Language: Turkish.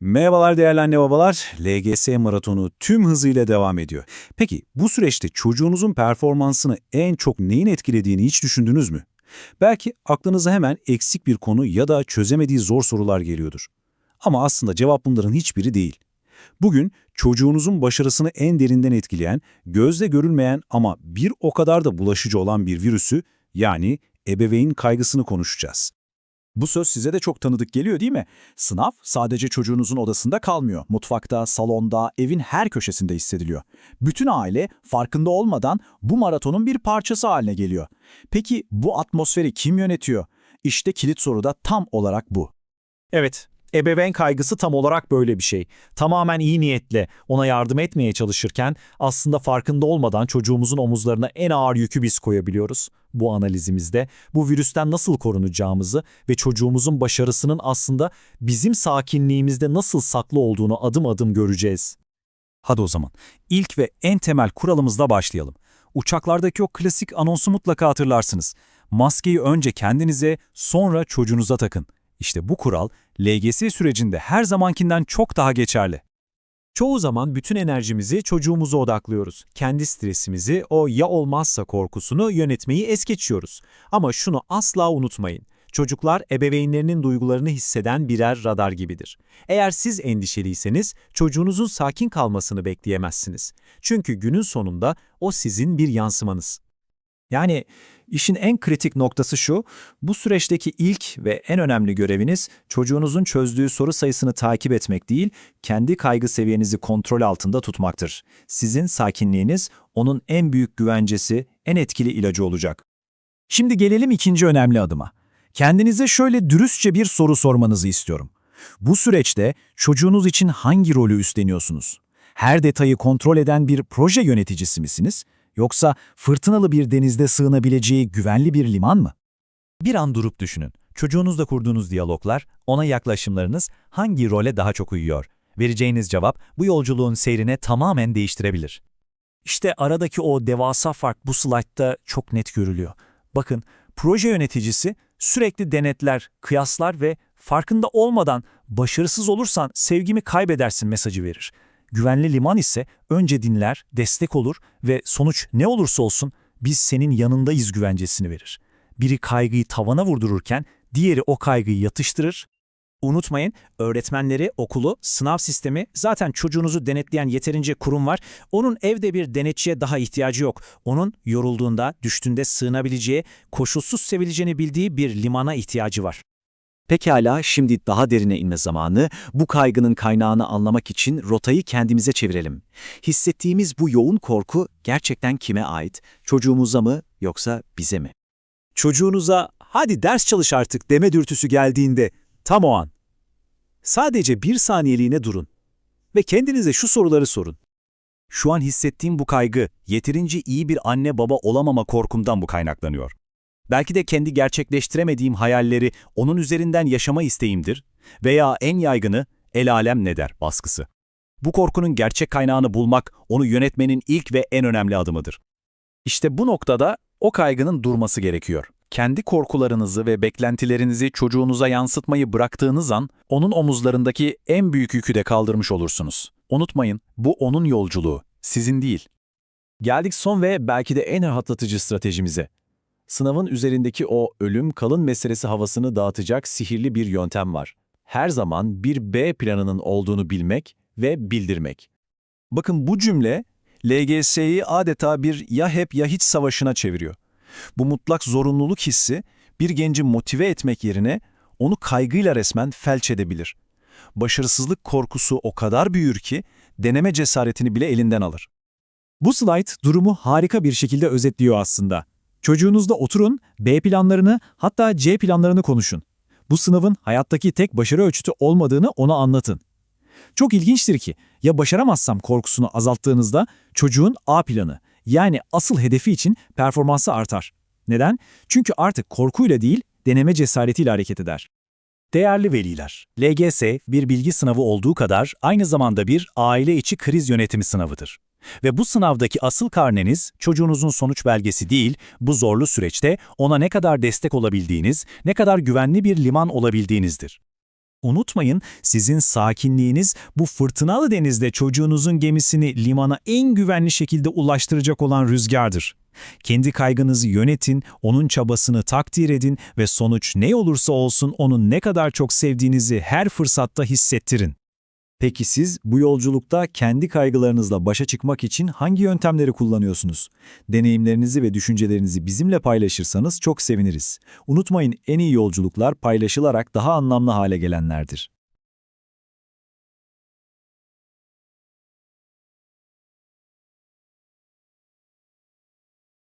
Merhabalar değerli anne babalar. LGS maratonu tüm hızıyla devam ediyor. Peki bu süreçte çocuğunuzun performansını en çok neyin etkilediğini hiç düşündünüz mü? Belki aklınıza hemen eksik bir konu ya da çözemediği zor sorular geliyordur. Ama aslında cevap bunların hiçbiri değil. Bugün çocuğunuzun başarısını en derinden etkileyen, gözle görülmeyen ama bir o kadar da bulaşıcı olan bir virüsü yani ebeveyn kaygısını konuşacağız. Bu söz size de çok tanıdık geliyor değil mi? Sınav sadece çocuğunuzun odasında kalmıyor. Mutfakta, salonda, evin her köşesinde hissediliyor. Bütün aile farkında olmadan bu maratonun bir parçası haline geliyor. Peki bu atmosferi kim yönetiyor? İşte kilit soru da tam olarak bu. Evet, ebeveyn kaygısı tam olarak böyle bir şey. Tamamen iyi niyetle ona yardım etmeye çalışırken aslında farkında olmadan çocuğumuzun omuzlarına en ağır yükü biz koyabiliyoruz. Bu analizimizde bu virüsten nasıl korunacağımızı ve çocuğumuzun başarısının aslında bizim sakinliğimizde nasıl saklı olduğunu adım adım göreceğiz. Hadi o zaman ilk ve en temel kuralımızla başlayalım. Uçaklardaki o klasik anonsu mutlaka hatırlarsınız. Maskeyi önce kendinize, sonra çocuğunuza takın. İşte bu kural LGS sürecinde her zamankinden çok daha geçerli. Çoğu zaman bütün enerjimizi çocuğumuza odaklıyoruz. Kendi stresimizi, o ya olmazsa korkusunu yönetmeyi es geçiyoruz. Ama şunu asla unutmayın. Çocuklar ebeveynlerinin duygularını hisseden birer radar gibidir. Eğer siz endişeliyseniz çocuğunuzun sakin kalmasını bekleyemezsiniz. Çünkü günün sonunda o sizin bir yansımanız. Yani işin en kritik noktası şu, bu süreçteki ilk ve en önemli göreviniz çocuğunuzun çözdüğü soru sayısını takip etmek değil, kendi kaygı seviyenizi kontrol altında tutmaktır. Sizin sakinliğiniz onun en büyük güvencesi, en etkili ilacı olacak. Şimdi gelelim ikinci önemli adıma. Kendinize şöyle dürüstçe bir soru sormanızı istiyorum. Bu süreçte çocuğunuz için hangi rolü üstleniyorsunuz? Her detayı kontrol eden bir proje yöneticisi misiniz? Yoksa fırtınalı bir denizde sığınabileceği güvenli bir liman mı? Bir an durup düşünün. Çocuğunuzla kurduğunuz diyaloglar, ona yaklaşımlarınız hangi role daha çok uyuyor? Vereceğiniz cevap bu yolculuğun seyrine tamamen değiştirebilir. İşte aradaki o devasa fark bu slaytta çok net görülüyor. Bakın, proje yöneticisi sürekli denetler, kıyaslar ve farkında olmadan başarısız olursan sevgimi kaybedersin mesajı verir. Güvenli liman ise önce dinler, destek olur ve sonuç ne olursa olsun biz senin yanındayız güvencesini verir. Biri kaygıyı tavana vurdururken diğeri o kaygıyı yatıştırır. Unutmayın, öğretmenleri, okulu, sınav sistemi, zaten çocuğunuzu denetleyen yeterince kurum var. Onun evde bir denetçiye daha ihtiyacı yok. Onun yorulduğunda, düştüğünde sığınabileceği, koşulsuz sevileceğini bildiği bir limana ihtiyacı var. Pekala şimdi daha derine inme zamanı, bu kaygının kaynağını anlamak için rotayı kendimize çevirelim. Hissettiğimiz bu yoğun korku gerçekten kime ait? Çocuğumuza mı yoksa bize mi? Çocuğunuza hadi ders çalış artık deme dürtüsü geldiğinde tam o an. Sadece bir saniyeliğine durun ve kendinize şu soruları sorun. Şu an hissettiğim bu kaygı, yeterince iyi bir anne baba olamama korkumdan bu kaynaklanıyor. Belki de kendi gerçekleştiremediğim hayalleri onun üzerinden yaşama isteğimdir veya en yaygını el alem ne der baskısı. Bu korkunun gerçek kaynağını bulmak, onu yönetmenin ilk ve en önemli adımıdır. İşte bu noktada o kaygının durması gerekiyor. Kendi korkularınızı ve beklentilerinizi çocuğunuza yansıtmayı bıraktığınız an, onun omuzlarındaki en büyük yükü de kaldırmış olursunuz. Unutmayın, bu onun yolculuğu, sizin değil. Geldik son ve belki de en rahatlatıcı stratejimize. Sınavın üzerindeki o ölüm kalın meselesi havasını dağıtacak sihirli bir yöntem var. Her zaman bir B planının olduğunu bilmek ve bildirmek. Bakın bu cümle LGS'yi adeta bir ya hep ya hiç savaşına çeviriyor. Bu mutlak zorunluluk hissi bir genci motive etmek yerine onu kaygıyla resmen felç edebilir. Başarısızlık korkusu o kadar büyür ki deneme cesaretini bile elinden alır. Bu slide durumu harika bir şekilde özetliyor aslında. Çocuğunuzla oturun, B planlarını hatta C planlarını konuşun. Bu sınavın hayattaki tek başarı ölçütü olmadığını ona anlatın. Çok ilginçtir ki ya başaramazsam korkusunu azalttığınızda çocuğun A planı yani asıl hedefi için performansı artar. Neden? Çünkü artık korkuyla değil deneme cesaretiyle hareket eder. Değerli veliler, LGS bir bilgi sınavı olduğu kadar aynı zamanda bir aile içi kriz yönetimi sınavıdır. Ve bu sınavdaki asıl karneniz çocuğunuzun sonuç belgesi değil, bu zorlu süreçte ona ne kadar destek olabildiğiniz, ne kadar güvenli bir liman olabildiğinizdir. Unutmayın, sizin sakinliğiniz bu fırtınalı denizde çocuğunuzun gemisini limana en güvenli şekilde ulaştıracak olan rüzgardır. Kendi kaygınızı yönetin, onun çabasını takdir edin ve sonuç ne olursa olsun onun ne kadar çok sevdiğinizi her fırsatta hissettirin. Peki siz bu yolculukta kendi kaygılarınızla başa çıkmak için hangi yöntemleri kullanıyorsunuz? Deneyimlerinizi ve düşüncelerinizi bizimle paylaşırsanız çok seviniriz. Unutmayın en iyi yolculuklar paylaşılarak daha anlamlı hale gelenlerdir.